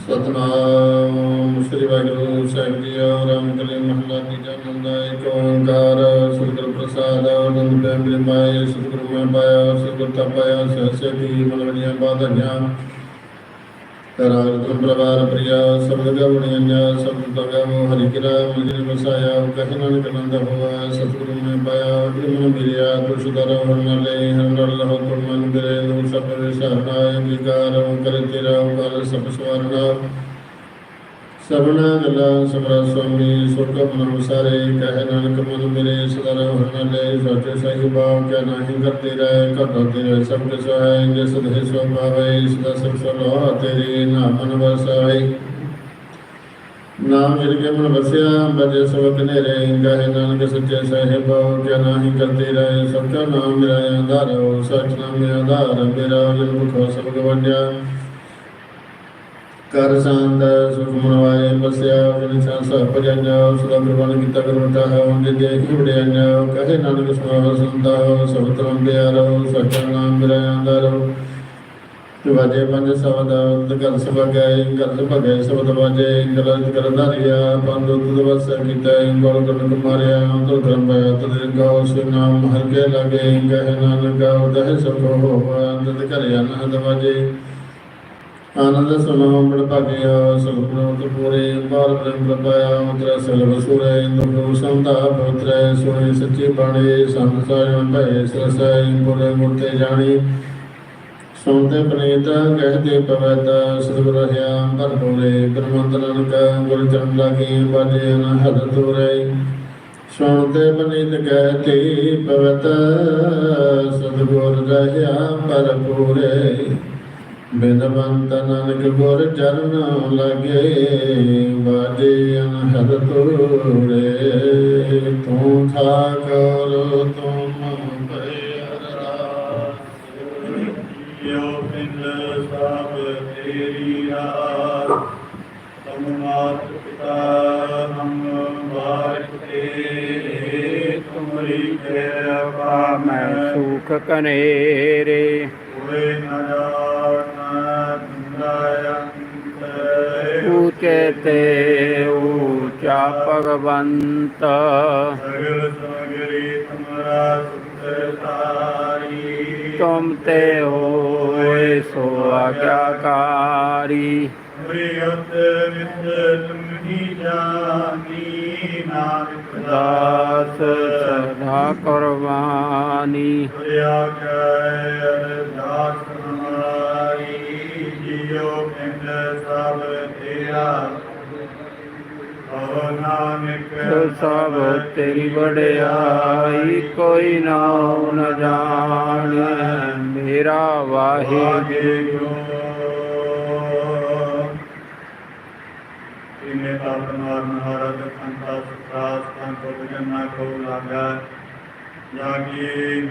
ਸਤਨਾਮ। ਸ੍ਰੀ ਵਾਹਿਗੁਰੂ ਸਾਹਿਬ ਜੀ ਰਾਮ ਕਲੀ ਮਹਲਾ ਤੀਜਾ ਨੰਦਾ ਏਕ ਓੰਕਾਰ, ਸਤਿਗੁਰ ਪ੍ਰਸਾਦ, ਆਨੰਦ ਪੈ ਮਿਲ ਸਤਿਗੁਰ ਮੈਂ ਪਾਇਆ, ਸਤਿਗੁਰ ਤਾ ਸਹਸੇ ਕੀ ਮਨਵਣੀਆਂ ਬਾਧੀਆਂ ਰਾਜ ਪ੍ਰਵਾਰ ਪ੍ਰਿਆ ਸਬਦ ਗਵਣੀ ਅੰਜਾ ਸਬਦ ਹਰਿ ਕਿਰਾ ਮਜਿ ਵਸਾਇਆ, ਕਹਿ ਨਾਨਕ ਨੰਦ ਹੋਆ ਸਤਿਗੁਰੂ ਮੈਂ ਪਾਇਆ ਜਿਮਨ ਮਿਲਿਆ ਤੁਸ ਦਰ ਹਰਨ ਲੈ ਹਰਨ ਲਹੁ ਤੁਮ ਮਨ ਮਿਲੇ ਨੂੰ ਸਭ ਵਿਸਰਨਾ ਅੰਗੀਕਾਰ ਕਰ ਸਭ ਸਵਰਨਾ ਸਭਨਾ ਗੱਲਾਂ ਸਮਰਾ ਸੁਆਮੀ ਸੁਰਗ ਮਨ ਵਸਾਰੇ ਕਹਿ ਨਾਨਕ, ਮਨ ਮੇਰੇ ਸਦਾ ਹਰਨ ਲੈ ਸੋਚੇ ਸਹੀ ਬਾਉ ਕਿਆ ਨਾਹੀ ਕਰਤੇ ਰਹਿ। ਘਟੋ ਤੇਰੇ ਸਭ ਕਿਛ ਹੈ। ਜਿਸ ਦੇ ਸੋ ਪਾਵੇ ਸਦਾ ਸਭ ਸਲੋ ਤੇਰੇ ਨਾਮ ਮਨ ਵਸਾਈ ਨਾਮ ਜਿਨ ਕੇ ਮਨ ਵਸਿਆ, ਬਜੇ ਸਭ ਕਨੇਰੇ ਕਹੇ ਨਾਨਕ ਸੱਚੇ ਸਾਹਿਬ, ਕਿਆ ਨਾਹੀ ਕਰਤੇ ਰਹਿ ਸਭ ਕਾ ਨਾਮ ਮੇਰਾ ਆਧਾਰ ਹੋ ਸਚ ਨਾਮ ਮੇਰਾ ਆਧਾਰ, ਮੇਰਾ ਜਨ ਮੁਖੋ ਸਭ ਗਵੰਡਿਆ ਕਰ ਸੰਦ, ਸੁਖ ਮਨਵਾਏ ਬਸਿਆ ਜਿਨ ਸੰਸ ਭਜਨਿਆ ਸਦਾ ਪ੍ਰਵਾਨ ਕੀਤਾ ਕਰਵਤਾ ਹੈ ਉਹਦੇ ਦੇ ਹੀ ਵਡਿਆਈਆਂ ਕਹੇ ਨਾਨਕ ਸੁਣਾਵ ਸੰਤਾ, ਸਭ ਤਰਮ ਪਿਆਰੋ, ਸਚਾ ਨਾਮ ਮੇਰਾ ਆਂਦਰੋ ਵਾਜੇ ਪੰਜ ਸ਼ਬਦ ਉਦ ਕਰ ਸਭ ਗਏ ਸ਼ਬਦ ਵਾਜੇ ਗਲਤ ਕਰ ਪੰਜ ਉਦ ਕੀਤਾ ਗੋਲ ਗਣ ਕੁਮਾਰਿਆ ਅੰਤਰ ਧਰਮ ਪਾਇਆ ਤਦ ਗਾਉ ਸੇ ਨਾਮ ਹਰ ਕੇ ਲਾਗੇ ਕਹੇ ਨਾਨਕ, ਉਦਹ ਸਭ ਹੋਵਾ ਅੰਤ ਕਰੇ ਅਨਹਦ ਵਾਜੇ। ਆਨੰਦ ਸੁਨੋ ਬੜ ਭਾਗਿਆ ਸਤਿਗੁਰੂ ਤੇ ਪੂਰੇ ਬਾਲ ਬ੍ਰਹਮ ਪ੍ਰਪਾਇਆ ਉਤਰਾ ਸਲ ਵਸੂਰੇ ਇੰਦੂ ਸੰਤਾ ਪੁੱਤਰੇ ਸੋਈ ਸੱਚੀ ਬਾਣੀ ਸੰਤ ਭੈ ਸਰਸੈ ਪੁਰੇ ਮੁਰਤੇ ਜਾਣੀ। ਸੁਣਦੇ ਪਨੀਤ ਕਹਦੇ ਪਵਤ ਸਤਿਗੁਰ ਰਹਾ ਭਰਪੂਰੇ ਗੁਰਮੰਤ ਨਾਨਕ, ਗੁਰ ਚਰਨ ਲਾਗੇ ਬਾਜੇ ਅਨਹਦ ਤੁਰੇ ਸੁਣਦੇ ਪਨੀਤ ਕਹਤੇ ਪਵਤ ਸਤਿਗੁਰ ਰਹਾ ਭਰਪੂਰੇ ਬਿਨਵੰਤ ਨਾਨਕ, ਗੁਰ ਚਰਨ ਲਾਗੇ, ਬਾਜੇ ਅਨਹਦ ਤੁਰੇ ਤੂੰ ਠਾਕੁਰ ਤੁਮ ਮੈਂ ਸੁਖ ਕਨੇਰੇ। ਹੋਏ ਨ ਜਾਣ ਊਚੇ ਤੇ ਊਚਾ ਭਗਵੰਤ। ਸਗਲ ਸਮਗਰੀ ਤੁਮਰਾ ਸੁਖ ਸਾਰੀ ਤੁਮ ਤੇ ਹੋਏ ਸੋ ਆਗਿਆਕਾਰੀ। ਪ੍ਰਿਯਤ ਵਿਦ ਤੁਮਹੀ ਜਾਨੀ ਨਾਨਕ ਦਾਸ ਸਦਾ ਕੁਰਬਾਨੀ ਹੋਇਆ ਕੈ ਅਰਦਾਸ ਹਮਾਰੀ ਜਿਉ ਪਿੰਡ ਸਭ ਤੇਰਾ ਨਾਨਕ ਸਭ ਤੇਰੀ ਵਡਿਆਈ ਕੋਈ ਨ ਜਾਣੈ ਮੇਰਾ ਵਾਹਿਗੁਰੂ ਤਾਪ ਮਾਰਨ ਹਰਦ ਖੰਤਾ ਸੁਖਾਸ ਕੰਤੋ ਜਨਾ ਕੋ ਲਾਗਾ ਜਾਗੀ।